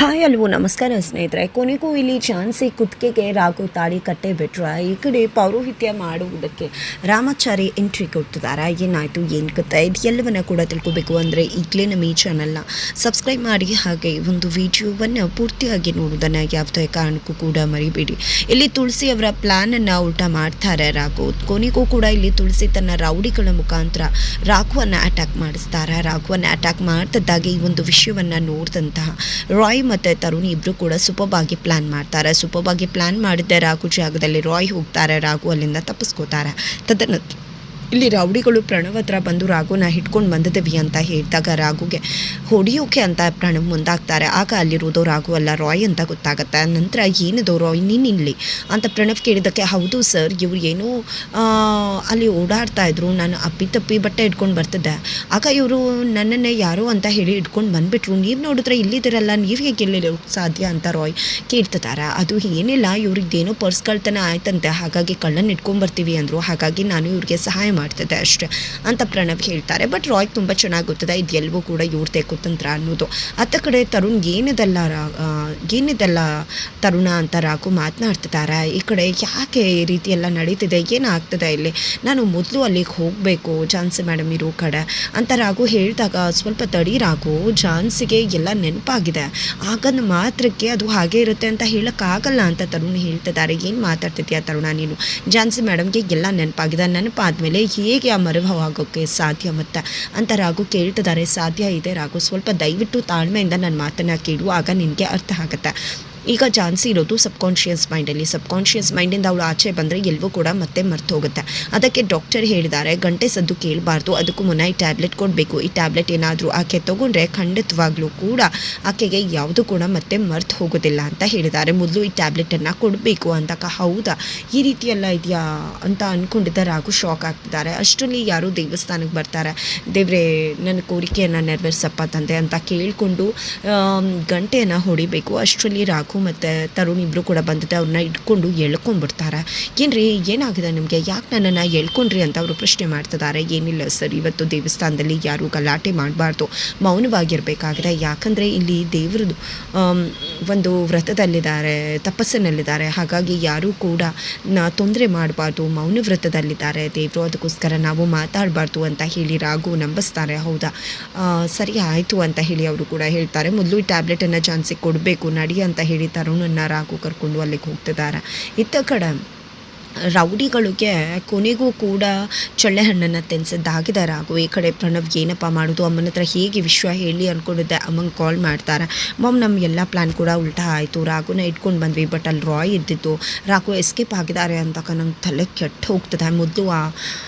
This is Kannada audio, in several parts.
ಹಾಯ್ ಅಲ್ವೋ, ನಮಸ್ಕಾರ ಸ್ನೇಹಿತರೆ. ಕೊನೆಗೂ ಇಲ್ಲಿ ಚಾನ್ಸಿ ಕುತ್ಕೆಗೆ ರಾಘು ತಾಳಿ ಕಟ್ಟೆ ಬಿಟ್ರ. ಈ ಕಡೆ ಪೌರೋಹಿತ್ಯ ಮಾಡುವುದಕ್ಕೆ ರಾಮಾಚಾರಿ ಎಂಟ್ರಿ ಕೊಡ್ತಿದ್ದಾರೆ ಏನಾಯಿತು, ಏನು ಕತೆ ಇದು ಎಲ್ಲವನ್ನ ಕೂಡ ತಿಳ್ಕೊಬೇಕು ಅಂದರೆ ಈಗಲೇ ನಮ್ಮ ಈ ಚಾನಲ್ನ ಸಬ್ಸ್ಕ್ರೈಬ್ ಮಾಡಿ, ಹಾಗೆ ಒಂದು ವಿಡಿಯೋವನ್ನು ಪೂರ್ತಿಯಾಗಿ ನೋಡೋದನ್ನು ಯಾವುದೇ ಕಾರಣಕ್ಕೂ ಕೂಡ ಮರಿಬೇಡಿ. ಇಲ್ಲಿ ತುಳಸಿ ಅವರ ಪ್ಲ್ಯಾನನ್ನು ಉಲ್ಟಾ ಮಾಡ್ತಾರೆ ರಾಘು. ಕೊನೆಗೂ ಕೂಡ ಇಲ್ಲಿ ತುಳಸಿ ತನ್ನ ರೌಡಿಗಳ ಮುಖಾಂತರ ರಾಘುವನ್ನು ಅಟ್ಯಾಕ್ ಮಾಡಿಸ್ತಾರೆ. ರಾಘುವನ್ನು ಅಟ್ಯಾಕ್ ಮಾಡ್ತಿದ್ದಾಗೆ ಈ ಒಂದು ವಿಷಯವನ್ನು ನೋಡಿದಂತಹ ರಾಯ್ ಮತ್ತು ತರುಣ್ ಇಬ್ಬರು ಕೂಡ ಸೂಪರ್ ಆಗಿ ಪ್ಲ್ಯಾನ್ ಮಾಡ್ತಾರೆ. ಸೂಪರ್ ಆಗಿ ಪ್ಲ್ಯಾನ್ ಮಾಡಿದ್ದೆ ರಾಘು ಜಾಗದಲ್ಲಿ ರಾಯ್ ಹೋಗ್ತಾರೆ. ರಾಘು ಅಲ್ಲಿಂದ ತಪ್ಪಿಸ್ಕೋತಾರೆ ತದನಂತರ ಇಲ್ಲಿ ರೌಡಿಗಳು ಪ್ರಣವ್ ಹತ್ರ ಬಂದು ರಾಘುನ ಹಿಡ್ಕೊಂಡು ಬಂದಿದ್ದೀವಿ ಅಂತ ಹೇಳಿದಾಗ ರಾಘುಗೆ ಹೊಡಿಯೋಕೆ ಅಂತ ಪ್ರಣವ್ ಮುಂದಾಗ್ತಾರೆ. ಆಗ ಅಲ್ಲಿರೋದು ರಾಘು ಅಲ್ಲ, ರಾಯ್ ಅಂತ ಗೊತ್ತಾಗುತ್ತೆ. ನಂತರ ಏನಿದು ರಾಯ್? ನೀನಿಲ್ಲಿ ಅಂತ ಪ್ರಣವ್ ಕೇಳಿದ್ದಕ್ಕೆ, ಹೌದು ಸರ್, ಇವ್ರು ಏನೋ ಅಲ್ಲಿ ಓಡಾಡ್ತಾ ಇದ್ರು. ನಾನು ಅಪ್ಪಿ ತಪ್ಪಿ ಬಟ್ಟೆ ಇಟ್ಕೊಂಡು ಬರ್ತಿದ್ದೆ. ಆಗ ಇವರು ನನ್ನನ್ನೇ ಯಾರು ಅಂತ ಹೇಳಿ ಇಟ್ಕೊಂಡು ಬಂದ್ಬಿಟ್ರು. ನೀವು ನೋಡಿದ್ರೆ ಇಲ್ಲಿದ್ದೀರಲ್ಲ, ನೀವು ಹೇಗೆ ಇಲ್ಲಿ ಸಾಧ್ಯ ಅಂತ ರಾಯ್ ಕೇಳ್ತಿದ್ದಾರೆ. ಅದು ಏನಿಲ್ಲ ಇವ್ರಿಗೇನೋ ಪರ್ಸ್ ಕಳ್ತನ ಆಯ್ತಂತೆ. ಹಾಗಾಗಿ ಕಳ್ಳನ್ನು ಇಟ್ಕೊಂಡ್ ಬರ್ತೀವಿ ಅಂದರು. ಹಾಗಾಗಿ ನಾನು ಇವ್ರಿಗೆ ಸಹಾಯ ಮಾಡ್ತಿದ್ದೆ ಅಷ್ಟೇ ಅಂತ ಪ್ರಣವ್ ಹೇಳ್ತಾರೆ. ಬಟ್ ರಾಯ್ ತುಂಬ ಚೆನ್ನಾಗಿ ಗೊತ್ತದೆ, ಇದು ಎಲ್ಲವೂ ಕೂಡ ಇವ್ರದೇ ಕುತಂತ್ರ ಅನ್ನೋದು. ಅತ್ತ ಕಡೆ ತರುಣ್ ಏನಿದೆಲ್ಲ ರಾ- ಏನಿದೆಲ್ಲ ತರುಣ ಅಂತ ರಾಘು ಮಾತನಾಡ್ತಿದ್ದಾರೆ ಈ ಕಡೆ ಯಾಕೆ ಈ ರೀತಿ ಎಲ್ಲ ನಡೀತಿದೆ? ಏನಾಗ್ತದೆ ಇಲ್ಲಿ? ನಾನು ಮೊದಲು ಅಲ್ಲಿಗೆ ಹೋಗಬೇಕು, ಝಾನ್ಸಿ ಮೇಡಮ್ ಇರೋ ಕಡೆ ಅಂತ ರಾಘು ಹೇಳಿದಾಗ ಸ್ವಲ್ಪ ತಡಿ ರಾಘು, ಝಾನ್ಸಿಗೆ ಎಲ್ಲ ನೆನಪಾಗಿದೆ. ಆಗಂದು ಮಾತ್ರಕ್ಕೆ ಅದು ಹಾಗೆ ಇರುತ್ತೆ ಅಂತ ಹೇಳೋಕ್ಕಾಗಲ್ಲ ಅಂತ ತರುಣ್ ಹೇಳ್ತಿದ್ದಾರೆ ಏನು ಮಾತಾಡ್ತಿದ್ಯಾ ತರುಣ ನೀನು? ಝಾನ್ಸಿ ಮೇಡಮ್ಗೆ ಎಲ್ಲ ನೆನಪಾಗಿದೆ. ನೆನಪಾದ್ಮೇಲೆ ಹೇಗೆ ಆ ಮರುಭವಾಗೋಕ್ಕೆ ಸಾಧ್ಯ ಮತ್ತು ಅಂತ ರಾಘು ಕೇಳ್ತಿದ್ದಾರೆ ಸಾಧ್ಯ ಇದೆ ರಾಘು, ಸ್ವಲ್ಪ ದಯವಿಟ್ಟು ತಾಳ್ಮೆಯಿಂದ ನನ್ನ ಮಾತನ್ನು ಕೇಳುವಾಗ ನಿನಗೆ ಅರ್ಥ ಆಗುತ್ತೆ? ಈಗ ಜಾನ್ಸಿ ಇರೋದು ಸಬ್ಕಾನ್ಷಿಯಸ್ ಮೈಂಡಲ್ಲಿ. ಸಬ್ಕಾನ್ಷಿಯಸ್ ಮೈಂಡಿಂದ ಅವಳು ಆಚೆ ಬಂದರೆ ಎಲ್ಲವೂ ಕೂಡ ಮತ್ತೆ ಮರ್ತು ಹೋಗುತ್ತೆ. ಅದಕ್ಕೆ ಡಾಕ್ಟರ್ ಹೇಳಿದ್ದಾರೆ, ಗಂಟೆ ಸದ್ದು ಕೇಳಬಾರ್ದು. ಅದಕ್ಕೂ ಮುನ್ನ ಈ ಟ್ಯಾಬ್ಲೆಟ್ ಕೊಡಬೇಕು. ಈ ಟ್ಯಾಬ್ಲೆಟ್ ಏನಾದರೂ ಆಕೆ ತೊಗೊಂಡ್ರೆ ಖಂಡಿತವಾಗ್ಲೂ ಕೂಡ ಆಕೆಗೆ ಯಾವುದು ಕೂಡ ಮತ್ತೆ ಮರ್ತು ಹೋಗೋದಿಲ್ಲ ಅಂತ ಹೇಳಿದ್ದಾರೆ. ಮೊದಲು ಈ ಟ್ಯಾಬ್ಲೆಟನ್ನು ಕೊಡಬೇಕು ಅಂದಾಗ ಹೌದಾ? ಈ ರೀತಿಯೆಲ್ಲ ಇದೆಯಾ ಅಂತ ಅಂದ್ಕೊಂಡಿದ್ದಾರೆ ರಾಗು ಶಾಕ್ ಆಗ್ತಿದ್ದಾರೆ. ಅಷ್ಟರಲ್ಲಿ ಯಾರು ದೇವಸ್ಥಾನಕ್ಕೆ ಬರ್ತಾರೆ. ದೇವರೇ, ನನ್ನ ಕೋರಿಕೆಯನ್ನು ನೆರವೇರಿಸಪ್ಪ ತಂದೆ ಅಂತ ಕೇಳಿಕೊಂಡು ಗಂಟೆಯನ್ನು ಹೊಡಿಬೇಕು. ಅಷ್ಟರಲ್ಲಿ ರಾಘು ಮತ್ತು ತರುಣ್ ಇಬ್ಬರು ಕೂಡ ಬಂದಿದ್ದೆ, ಅವ್ರನ್ನ ಇಟ್ಕೊಂಡು ಎಳ್ಕೊಂಡ್ಬಿಡ್ತಾರೆ ಏನ್ರಿ, ಏನಾಗಿದೆ ನಿಮಗೆ? ಯಾಕೆ ನನ್ನನ್ನು ಎಳ್ಕೊಂಡ್ರಿ ಅಂತ ಅವರು ಪ್ರಶ್ನೆ ಮಾಡ್ತಿದ್ದಾರೆ. ಏನಿಲ್ಲ ಸರ್, ಇವತ್ತು ದೇವಸ್ಥಾನದಲ್ಲಿ ಯಾರೂ ಗಲಾಟೆ ಮಾಡಬಾರ್ದು. ಮೌನವಾಗಿರಬೇಕಾಗಿದೆ. ಯಾಕಂದರೆ ಇಲ್ಲಿ ದೇವ್ರದ್ದು ಒಂದು ವ್ರತದಲ್ಲಿದ್ದಾರೆ, ತಪಸ್ಸಿನಲ್ಲಿದ್ದಾರೆ. ಹಾಗಾಗಿ ಯಾರೂ ಕೂಡ ನಾ ತೊಂದರೆ ಮಾಡಬಾರ್ದು. ಮೌನ ವ್ರತದಲ್ಲಿದ್ದಾರೆ ದೇವರು. ಅದಕ್ಕೋಸ್ಕರ ನಾವು ಮಾತಾಡಬಾರ್ದು ಅಂತ ಹೇಳಿ ರಾಘು ನಂಬಿಸ್ತಾರೆ. ಹೌದಾ? ಸರಿ ಆಯಿತು ಅಂತ ಹೇಳಿ ಅವರು ಕೂಡ ಹೇಳ್ತಾರೆ. ಮೊದಲು ಈ ಟ್ಯಾಬ್ಲೆಟನ್ನು ಚಾನ್ಸಿಗೆ ಕೊಡಬೇಕು, ನಡಿ ಅಂತ ಹೇಳಿ ತರುಣನ್ನು ರಾಘು ಕರ್ಕೊಂಡು ಅಲ್ಲಿಗೆ ಹೋಗ್ತಿದ್ದಾರೆ. ಇತ್ತ ಕಡೆ ರೌಡಿಗಳಿಗೆ ಕೊನೆಗೂ ಕೂಡ ಚಳ್ಳೆ ಹಣ್ಣನ್ನು ತೆನ್ಸಿದ್ದಾಗಿದೆ ರಾಘು. ಈ ಕಡೆ ಪ್ರಣವ್ ಏನಪ್ಪ ಮಾಡೋದು? ಅಮ್ಮನ ಹತ್ರ ಹೇಗೆ ವಿಶ್ವ ಹೇಳಿ ಅಂದ್ಕೊಂಡಿದ್ದೆ ಅಮ್ಮಂಗೆ ಕಾಲ್ ಮಾಡ್ತಾರೆ. ಮಮ್ ನಮ್ಮ ಎಲ್ಲ ಪ್ಲ್ಯಾನ್ ಕೂಡ ಉಲ್ಟಾ ಆಯಿತು. ರಾಘುನ ಇಟ್ಕೊಂಡು ಬಂದ್ವಿ ಬಟ್ ಅಲ್ಲಿ ರಾಯ್ ಇದ್ದಿತ್ತು ರಾಘು ಎಸ್ಕೇಪ್ ಆಗಿದ್ದಾರೆ ಅಂತಕ್ಕ ನಂಗೆ ತಲೆ ಕೆಟ್ಟು ಹೋಗ್ತದೆ. ಮೊದಲು ಆ ಆ,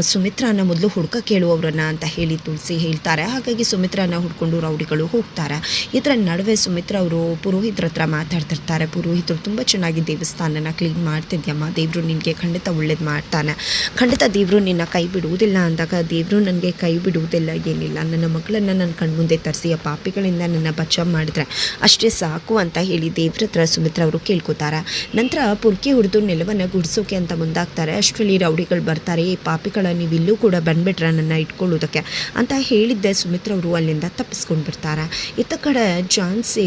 ಸುಮಿತ್ರನ ಮೊದಲು ಹುಡ್ಕ ಕೇಳುವವ್ರನ್ನ ಅಂತ ಹೇಳಿ ತುಳಸಿ ಹೇಳ್ತಾರೆ. ಹಾಗಾಗಿ ಸುಮಿತ್ರನ ಹುಡ್ಕೊಂಡು ರೌಡಿಗಳು ಹೋಗ್ತಾರೆ. ಇದರ ನಡುವೆ ಸುಮಿತ್ರ ಅವರು ಪುರೋಹಿತರ ಹತ್ರ ಮಾತಾಡ್ತಿರ್ತಾರೆ. ಪುರೋಹಿತರು ತುಂಬ ಚೆನ್ನಾಗಿ ದೇವಸ್ಥಾನನ ಕ್ಲೀನ್ ಮಾಡ್ತಿದ್ಯಮ್ಮ. ದೇವರು ನಿನಗೆ ಖಂಡಿತ ಒಳ್ಳೇದು ಮಾಡ್ತಾನೆ. ಖಂಡಿತ ದೇವರು ನಿನ್ನ ಕೈ ಬಿಡುವುದಿಲ್ಲ ಅಂದಾಗ ದೇವರು ನನಗೆ ಕೈ ಬಿಡುವುದಿಲ್ಲ, ಏನಿಲ್ಲ. ನನ್ನ ಮಗಳನ್ನು ನನ್ನ ಕಣ್ಮುಂದೆ ತರಿಸಿ, ಆ ಪಾಪಿಗಳಿಂದ ನನ್ನ ಬಚಾವ್ ಮಾಡಿದ್ರೆ ಅಷ್ಟೇ ಸಾಕು ಅಂತ ಹೇಳಿ ದೇವ್ರ ಹತ್ರ ಸುಮಿತ್ರ ಅವರು ಕೇಳ್ಕೊತಾರೆ. ನಂತರ ಪುರ್ಕಿ ಹುಡಿದು ನೆಲವನ್ನು ಗುಡಿಸೋಕೆ ಅಂತ ಮುಂದಾಗ್ತಾರೆ. ಅಷ್ಟರಲ್ಲಿ ರೌಡಿಗಳು ಬರ್ತಾರೆ. ಈ ಪಾಪಿಗಳ ನೀವು ಇಲ್ಲೂ ಕೂಡ ಬಂದ್ಬಿಟ್ರೆ ನನ್ನ ಇಟ್ಕೊಳ್ಳೋದಕ್ಕೆ ಅಂತ ಹೇಳಿದ್ದೆ. ಸುಮಿತ್ರ ಅವರು ಅಲ್ಲಿಂದ ತಪ್ಪಿಸ್ಕೊಂಡು ಬಿಡ್ತಾರೆ. ಇತ್ತ ಕಡೆ ಜಾನ್ಸಿ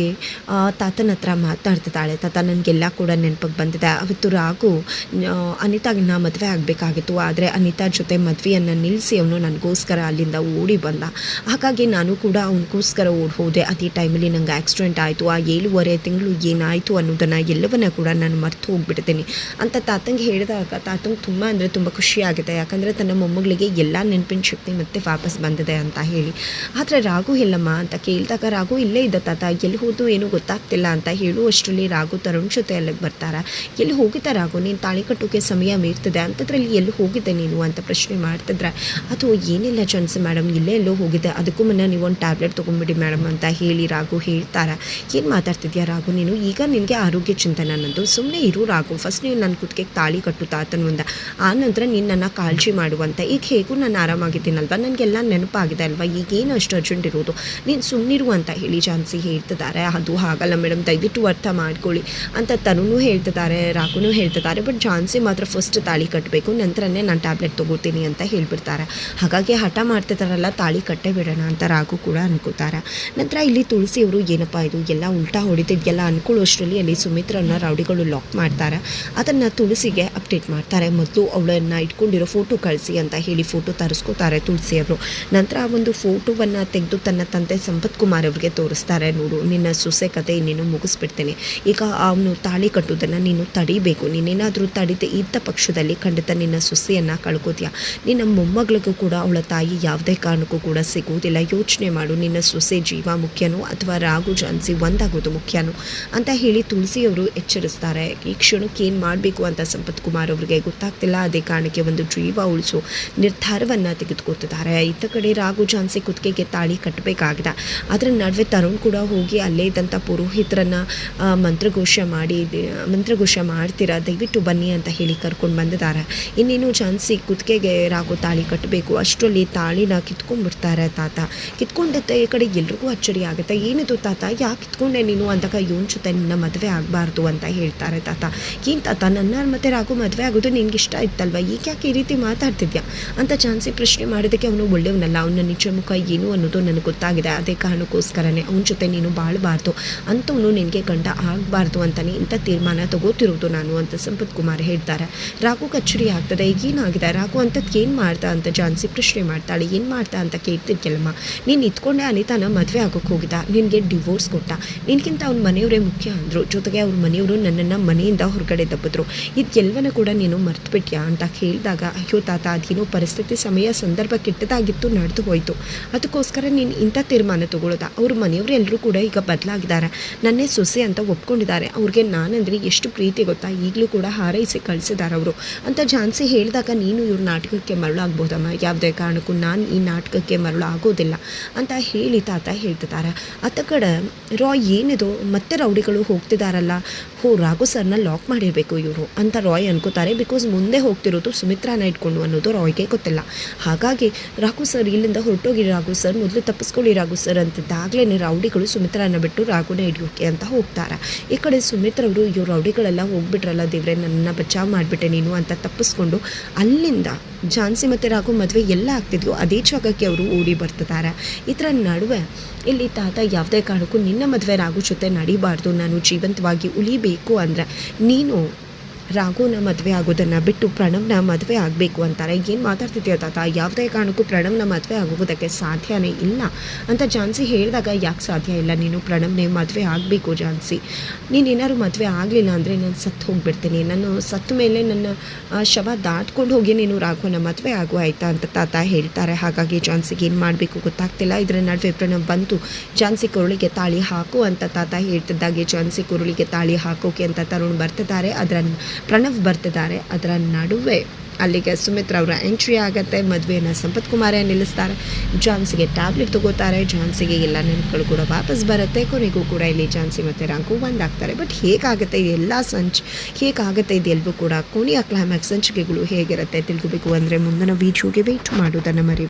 ತಾತನ ಹತ್ರ ಮಾತಾಡ್ತಿದ್ದಾಳೆ. ತಾತ ನನಗೆಲ್ಲ ಕೂಡ ನೆನಪಿಗೆ ಬಂದಿದೆ. ಅವತ್ತು ರಾಗು ಆ, ಅನಿತಾಗನ್ನ ಮದುವೆ ಆಗಬೇಕಾಗಿತ್ತು. ಆದರೆ ಅನಿತಾ ಜೊತೆ ಮದುವೆಯನ್ನು ನಿಲ್ಲಿಸಿ ಅವನು ನನಗೋಸ್ಕರ ಅಲ್ಲಿಂದ ಓಡಿ ಬಂದ. ಹಾಗಾಗಿ ನಾನು ಕೂಡ ಅವನಿಗೋಸ್ಕರ ಓಡಿ ಹೋದೆ. ಅದೇ ಟೈಮಲ್ಲಿ ನಂಗೆ ಆಕ್ಸಿಡೆಂಟ್ ಆಯಿತು. ಆ ಏಳುವರೆ ತಿಂಗಳು ಏನಾಯಿತು ಅನ್ನೋದನ್ನು ಎಲ್ಲವನ್ನ ಕೂಡ ನಾನು ಮರ್ತು ಹೋಗ್ಬಿಡ್ತೀನಿ ಅಂತ ತಾತಂಗೆ ಹೇಳಿದಾಗ ತಾತಂಗೆ ತುಂಬ ಅಂದರೆ ತುಂಬ ಖುಷಿಯಾಗಿದೆ ಯಾಕಂದರೆ ತನ್ನ ಮೊಮ್ಮಗಳಿಗೆ ಎಲ್ಲ ನೆನಪಿನ ಶಕ್ತಿ ಮತ್ತೆ ವಾಪಸ್ ಬಂದಿದೆ ಅಂತ ಹೇಳಿ. ಆದರೆ ರಾಘು ಎಲ್ಲಮ್ಮ ಅಂತ ಕೇಳಿದಾಗ ರಾಘು, ಇಲ್ಲೇ ಇದ್ದ ತಾತ, ಎಲ್ಲಿ ಹೋದು ಏನೂ ಗೊತ್ತಾಗ್ತಿಲ್ಲ ಅಂತ ಹೇಳುವಷ್ಟರಲ್ಲಿ ರಾಘು ತರುಣ್ ಜೊತೆ ಅಲ್ಲಿಗೆ ಬರ್ತಾರ. ಎಲ್ಲಿ ಹೋಗಿದ್ದ ರಾಘು? ನೀನು ತಾಳಿ ಕಟ್ಟೋಕೆ ಸಮಯ ಮೀರ್ತದೆ ಅಂಥದ್ರಲ್ಲಿ ಎಲ್ಲಿ ಹೋಗಿದ್ದೆ ನೀನು? ಅಂತ ಪ್ರಶ್ನೆ ಮಾಡ್ತಿದ್ರೆ. ಅದು ಏನಿಲ್ಲ ಚಾನ್ಸ್ ಮೇಡಮ್ ಇಲ್ಲೇ ಎಲ್ಲೋ ಹೋಗಿದ್ದೆ, ಅದಕ್ಕೂ ಮುನ್ನ ನೀವು ಒಂದು ಟ್ಯಾಬ್ಲೆಟ್ ತೊಗೊಂಬಿಡಿ ಮೇಡಮ್ ಅಂತ ಹೇಳಿ ರಾಘು ಹೇಳ್ತಾರ. ಏನು ಮಾತಾಡ್ತಿದ್ಯಾ ರಾಘು ನೀನು? ಈಗ ನಿನಗೆ ಆರೋಗ್ಯ ಚಿಂತೆ ನನ್ನದು ಸುಮ್ಮನೆ ಇರು ರಾಘು, ಫಸ್ಟ್ ನೀವು ನನ್ನ ಕುತ್ತಿಗೆ ತಾಳಿ ಕಟ್ಟು ತಾತನ ಮುಂದೆ. ಆ ನಂತರ ನೀನು ನನ್ನ ಕಾಳಜಿ ಮಾಡುವಂತ. ಈಗ ಹೇಗೂ ನಾನು ಆರಾಮಾಗಿದ್ದೀನಲ್ವ? ನನಗೆಲ್ಲ ನೆನಪಾಗಿದೆ ಅಲ್ವಾ? ಈಗೇನು ಅಷ್ಟು ಅರ್ಜೆಂಟ್ ಇರೋದು? ನೀನು ಸುಮ್ಮನಿರು ಅಂತ ಹೇಳಿ ಜಾನ್ಸಿ ಹೇಳ್ತಿದ್ದಾರೆ. ಅದು ಹಾಗಲ್ಲ ಮೇಡಮ್ ದಯವಿಟ್ಟು ಅರ್ಥ ಮಾಡ್ಕೊಳ್ಳಿ ಅಂತ ತನೂ ಹೇಳ್ತಿದ್ದಾರೆ ರಾಘುನೂ ಹೇಳ್ತಿದ್ದಾರೆ. ಬಟ್ ಜಾನ್ಸಿ ಮಾತ್ರ ಫಸ್ಟ್ ತಾಳಿ ಕಟ್ಟಬೇಕು ನಂತರನೇ ನಾನು ಟ್ಯಾಬ್ಲೆಟ್ ತೊಗೋತೀನಿ ಅಂತ ಹೇಳಿಬಿಡ್ತಾರೆ. ಹಾಗಾಗಿ ಹಠ ಮಾಡ್ತಿದ್ದಾರಲ್ಲ ತಾಳಿ ಕಟ್ಟೇ ಬಿಡೋಣ ಅಂತ ರಾಘು ಕೂಡ ಅನ್ಕೋತಾರೆ. ನಂತರ ಇಲ್ಲಿ ತುಳಸಿ ಅವರು ಏನಪ್ಪ ಇದು? ಎಲ್ಲ ಉಲ್ಟಾ ಹೊಡಿತಿದ್ಯಲ್ಲ ಅನ್ಕೊಳ್ಳೋಷ್ಟರಲ್ಲಿ ಅಲ್ಲಿ ಸುಮಿತ್ರನ್ನ ರೌಡಿಗಳು ಲಾಕ್ ಮಾಡ್ತಾರೆ. ಅದನ್ನು ತುಳಸಿಗೆ ಅಪ್ಡೇಟ್ ಮಾಡ್ತಾರೆ. ಮೊದಲು ಅವಳನ್ನು ಇಟ್ಕೊಂಡಿರೋ ಫೋಟೋ ಕಳಿಸಿ ಅಂತ ಹೇಳಿ ಫೋಟೋ ತರಿಸ್ಕೋತಾರೆ ತುಳಸಿಯವರು ನಂತರ ಆ ಒಂದು ಫೋಟೋವನ್ನು ತೆಗೆದು ತನ್ನ ತಂದೆ ಸಂಪತ್ ಕುಮಾರ್ ಅವರಿಗೆ ತೋರಿಸ್ತಾರೆ. ನೋಡು, ನಿನ್ನ ಸೊಸೆ ಕತೆ ಇನ್ನೇನು ಮುಗಿಸ್ಬಿಡ್ತೇನೆ. ಈಗ ಅವನು ತಾಳಿ ಕಟ್ಟುವುದನ್ನು ನೀನು ತಡಿಬೇಕು. ನೀನೇನಾದರೂ ತಡಿದೆ ಇದ್ದ ಪಕ್ಷದಲ್ಲಿ ಖಂಡಿತ ನಿನ್ನ ಸೊಸೆಯನ್ನು ಕಳ್ಕೋತೀಯ. ನಿನ್ನ ಮೊಮ್ಮಗಳಿಗೂ ಕೂಡ ಅವಳ ತಾಯಿ ಯಾವುದೇ ಕಾರಣಕ್ಕೂ ಕೂಡ ಸಿಗುವುದಿಲ್ಲ. ಯೋಚನೆ ಮಾಡು, ನಿನ್ನ ಸೊಸೆ ಜೀವ ಮುಖ್ಯನೋ ಅಥವಾ ರಾಗು ಜಾನ್ಸಿ ಒಂದಾಗೋದು ಮುಖ್ಯನೋ ಅಂತ ಹೇಳಿ ತುಳಸಿಯವರು ಎಚ್ಚರಿಸ್ತಾರೆ. ಈ ಕ್ಷಣಕ್ಕೆ ಏನು ಮಾಡಬೇಕು ಅಂತ ಸಂಪತ್ ಕುಮಾರ್ ಅವರಿಗೆ ಗೊತ್ತಾಗ್ತಿಲ್ಲ. ಅದೇ ಕಾರಣಕ್ಕೆ ಒಂದು ಜೀವ ಉಳಿಸೋ. ನಿರ್ಧಾರವನ್ನು ತೆಗೆದುಕೊತಿದ್ದಾರೆ ಇತ್ತ ಕಡೆ ರಾಘು ಝಾನ್ಸಿ ಕುತ್ತಿಗೆಗೆ ತಾಳಿ ಕಟ್ಟಬೇಕಾಗಿದೆ. ಅದರ ನಡುವೆ ತರುಣ್ ಕೂಡ ಹೋಗಿ ಅಲ್ಲೇ ಇದ್ದಂಥ ಪುರೋಹಿತರನ್ನ ಮಂತ್ರಘೋಷ ಮಾಡಿ ಮಂತ್ರಘೋಷ ಮಾಡ್ತೀರಾ? ದಯವಿಟ್ಟು ಬನ್ನಿ ಅಂತ ಹೇಳಿ ಕರ್ಕೊಂಡು ಬಂದಿದ್ದಾರೆ. ಇನ್ನೇನು ಝಾನ್ಸಿ ಕುತ್ತಿಗೆಗೆ ರಾಘು ತಾಳಿ ಕಟ್ಟಬೇಕು? ಅಷ್ಟರಲ್ಲಿ ತಾಳಿನ ಕಿತ್ಕೊಂಡ್ಬಿಡ್ತಾರೆ ತಾತ. ಕಿತ್ಕೊಂಡತ್ತೆ ಈ ಕಡೆ ಎಲ್ರಿಗೂ ಅಚ್ಚರಿ ಆಗುತ್ತೆ. ಏನಿದು ತಾತ? ಯಾಕೆ ಕಿತ್ಕೊಂಡೆ ನೀನು? ಅಂದಾಗ, ಇವನ್ ಜೊತೆ ನಿನ್ನ ಮದುವೆ ಆಗಬಾರ್ದು ಅಂತ ಹೇಳ್ತಾರೆ ತಾತ. ಏನು ತಾತ? ನನ್ನ ಮತ್ತೆ ರಾಘು ಮದುವೆ ಆಗೋದು ನಿನ್ಗೆ ಇಷ್ಟ ಇತ್ತಲ್ವ? ಈಗ ಯಾಕೆ ಈ ರೀತಿ ಮಾತಾಡ್ತಿದ್ಯಾ? ಅಂತ ಚಾನ್ಸಿ ಪ್ರಶ್ನೆ ಮಾಡಿದ್ದಕ್ಕೆ ಅವನು ಒಳ್ಳೆಯವನಲ್ಲ. ಅವನ ನಿಜ ಮುಖ ಏನು ಅನ್ನೋದು ನನಗೆ ಗೊತ್ತಾಗಿದೆ. ಅದೇ ಕಾರಣಕ್ಕೋಸ್ಕರನೇ ಅವನ ಜೊತೆ ನೀನು ಬಾಳಬಾರ್ದು. ಅಂತವನು ನಿನಗೆ ಗಂಡ ಆಗಬಾರ್ದು ಅಂತಲೇ ಇಂಥ ತೀರ್ಮಾನ ತಗೋತಿರೋದು ನಾನು ಅಂತ ಸಂಪತ್ ಕುಮಾರ್ ಹೇಳ್ತಾರೆ. ರಾಘು ಕಚ್ಚರಿ ಆಗ್ತದೆ. ಏನಾಗಿದೆ ರಾಘು ಅಂಥದ್ದು ಏನು ಮಾಡ್ತಾ ಅಂತ ಜಾನ್ಸಿ ಪ್ರಶ್ನೆ ಮಾಡ್ತಾಳೆ. ಏನು ಮಾಡ್ತಾ ಅಂತ ಕೇಳ್ತಿದ್ಯಲ್ಲಮ್ಮ ನೀನು ಇತ್ಕೊಂಡೆ ಅನಿತಾನ ಮದುವೆ ಆಗೋಕೆ ಹೋಗಿದ್ದ. ನಿನಗೆ ಡಿವೋರ್ಸ್ ಕೊಟ್ಟ. ನಿನಗಿಂತ ಅವ್ನ ಮನೆಯವರೇ ಮುಖ್ಯ ಅಂದರು. ಜೊತೆಗೆ ಅವ್ರ ಮನೆಯವರು ನನ್ನನ್ನು ಮನೆಯಿಂದ ಹೊರಗಡೆ ದಬ್ಬಿದ್ರು. ಇದೆಲ್ಲವನ್ನ ಕೂಡ ನೀನು ಮರ್ತುಬಿಟ್ಯಾ ಅಂತ ಕೇಳಿದಾಗ, ಅಯ್ಯೋ ಅದೇನೋ ಪರಿಸ್ಥಿತಿ ಸಮಯ ಸಂದರ್ಭ ಕೆಟ್ಟದಾಗಿತ್ತು, ನಡೆದು ಹೋಯಿತು. ಅದಕ್ಕೋಸ್ಕರ ನೀನು ಇಂಥ ತೀರ್ಮಾನ ತಗೊಳ್ಳೋದ ಅವ್ರ ಮನೆಯವರು ಎಲ್ಲರೂ ಕೂಡ ಈಗ ಬದಲಾಗಿದ್ದಾರೆ. ನನ್ನೇ ಸೊಸೆ ಅಂತ ಒಪ್ಕೊಂಡಿದ್ದಾರೆ. ಅವ್ರಿಗೆ ನಾನಂದ್ರೆ ಎಷ್ಟು ಪ್ರೀತಿ ಗೊತ್ತಾ? ಈಗಲೂ ಕೂಡ ಹಾರೈಸಿ ಕಳಿಸಿದ್ದಾರೆ ಅವರು. ಅಂತ ಝಾನ್ಸಿ ಹೇಳಿದಾಗ ನೀನು ಇವ್ರ ನಾಟಕಕ್ಕೆ ಮರಳಾಗ್ಬೋದಮ್ಮ? ಯಾವುದೇ ಕಾರಣಕ್ಕೂ ನಾನು ಈ ನಾಟಕಕ್ಕೆ ಮರಳಾಗೋದಿಲ್ಲ ಅಂತ ಹೇಳಿ ತಾತ ಹೇಳ್ತಿದ್ದಾರೆ. ಅತ್ತ ಕಡೆ ರಾಯ್ ಏನಿದು? ಮತ್ತೆ ರೌಡಿಗಳು ಹೋಗ್ತಿದಾರಲ್ಲ? ಹೋ ರಾಘು ಸರ್ನ ಲಾಕ್ ಮಾಡಿರಬೇಕು ಇವರು ಅಂತ ರಾಯ್ ಅನ್ಕೋತಾರೆ. ಬಿಕಾಸ್ ಮುಂದೆ ಹೋಗ್ತಿರೋದು ಸುಮಿತ್ರಾನ ಇಟ್ಕೊಂಡು ಅನ್ನೋದು ರಾಯ್ಗೆ ಗೊತ್ತಿಲ್ಲ. ಹಾಗಾಗಿ ರಾಘು ಸರ್ ಇಲ್ಲಿಂದ ಹೊರಟೋಗಿ, ರಾಘು ಸರ್ ಮೊದಲು ತಪ್ಪಿಸ್ಕೊಳ್ಳಿ ರಾಘು ಸರ್ ಅಂತಿದ್ದಾಗಲೇ ರೌಡಿಗಳು ಸುಮಿತ್ರಾನ ಬಿಟ್ಟು ರಾಘುನ ಹಿಡಿಯೋಕೆ ಅಂತ ಹೋಗ್ತಾರೆ. ಈ ಕಡೆ ಸುಮಿತ್ರವರು ಇವ್ರು ರೌಡಿಗಳೆಲ್ಲ ಹೋಗ್ಬಿಟ್ರಲ್ಲ ದೇವ್ರೆ ನನ್ನ ಬಚಾವ್ ಮಾಡಿಬಿಟ್ಟೆ ನೀನು ಅಂತ ತಪ್ಪಿಸ್ಕೊಂಡು ಅಲ್ಲಿಂದ ಝಾನ್ಸಿ ಮತ್ತು ರಾಘು ಮದುವೆ ಎಲ್ಲ ಆಗ್ತಿದ್ವು ಅದೇ ಜಾಗಕ್ಕೆ ಅವರು ಓಡಿ ಬರ್ತಿದ್ದಾರೆ. ಇದರ ನಡುವೆ ಇಲ್ಲಿ ತಾತ ಯಾವುದೇ ಕಾರಣಕ್ಕೂ ನಿನ್ನ ಮದುವೆ ರಾಘು ಜೊತೆ ನಡಿಬಾರ್ದು. ನಾನು ಜೀವಂತವಾಗಿ ಉಳಿಬೇಕು ಅಂದರೆ ನೀನು ರಾಘುನ ಮದುವೆ ಆಗೋದನ್ನು ಬಿಟ್ಟು ಪ್ರಣವ್ನ ಮದುವೆ ಆಗಬೇಕು ಅಂತಾರೆ. ಏನು ಮಾತಾಡ್ತಿದ್ಯಾ ತಾತ, ಯಾವುದೇ ಕಾರಣಕ್ಕೂ ಪ್ರಣವ್ನ ಮದುವೆ ಆಗೋದಕ್ಕೆ ಸಾಧ್ಯನೇ ಇಲ್ಲ ಅಂತ ಜಾನ್ಸಿ ಹೇಳಿದಾಗ, ಯಾಕೆ ಸಾಧ್ಯ ಇಲ್ಲ? ನೀನು ಪ್ರಣವ್ನೇ ಮದುವೆ ಆಗಬೇಕು ಜಾನ್ಸಿ. ನೀನು ಏನಾದ್ರೂ ಮದುವೆ ಆಗಲಿಲ್ಲ ಅಂದರೆ ನಾನು ಸತ್ತು ಹೋಗ್ಬಿಡ್ತೀನಿ. ನಾನು ಸತ್ತ ಮೇಲೆ ನನ್ನ ಶವ ದಾಟ್ಕೊಂಡು ಹೋಗಿ ನೀನು ರಾಘವನ ಮದುವೆ ಆಗು ಆಯಿತಾ ಅಂತ ತಾತ ಹೇಳ್ತಾರೆ. ಹಾಗಾಗಿ ಜಾನ್ಸಿಗೆ ಏನು ಮಾಡಬೇಕು ಗೊತ್ತಾಗ್ತಿಲ್ಲ. ಇದರ ನಡುವೆ ಪ್ರಣವ್ ಬಂತು. ಜಾನ್ಸಿ ಕುರುಳಿಗೆ ತಾಳಿ ಹಾಕು ಅಂತ ತಾತ ಹೇಳ್ತಿದ್ದಾಗೆ, ಜಾನ್ಸಿ ಕುರುಳಿಗೆ ತಾಳಿ ಹಾಕೋಕೆ ಅಂತ ತರುಣ್ ಬರ್ತಿದ್ದಾರೆ. ಅದರ ಪ್ರಣವ್ ಬರ್ತಿದ್ದಾರೆ. ಅದರ ನಡುವೆ ಅಲ್ಲಿಗೆ ಸುಮಿತ್ರ ಅವರ ಎಂಟ್ರಿ ಆಗುತ್ತೆ. ಮದುವೆಯನ್ನು ಸಂಪತ್ ಕುಮಾರೇ ನಿಲ್ಲಿಸ್ತಾರೆ. ಜಾನ್ಸಿಗೆ ಟ್ಯಾಬ್ಲೆಟ್ ತಗೋತಾರೆ. ಜಾನ್ಸಿಗೆ ಎಲ್ಲ ನೆನಪುಗಳು ಕೂಡ ವಾಪಸ್ ಬರುತ್ತೆ. ಕೊನೆಗೂ ಕೂಡ ಇಲ್ಲಿ ಜಾನ್ಸಿ ಮತ್ತು ರಾಂಕು ಒಂದಾಗ್ತಾರೆ ಬಟ್ ಹೇಗಾಗುತ್ತೆ? ಇದೆಲ್ಲ ಸಂಚ್ ಹೇಗಾಗುತ್ತೆ? ಇದೆಲ್ಲವೂ ಕೂಡ ಕೊನೆಯ ಕ್ಲೈಮ್ಯಾಕ್ಸ್ ಸಂಚಿಕೆಗಳು ಹೇಗಿರುತ್ತೆ? ತಿಳ್ಕೊಬೇಕು ಅಂದರೆ ಮುಂದಿನ ವೀಡಿಯೋಗೆ ವೆಯ್ಟ್ ಮಾಡೋದನ್ನು ಮರಿ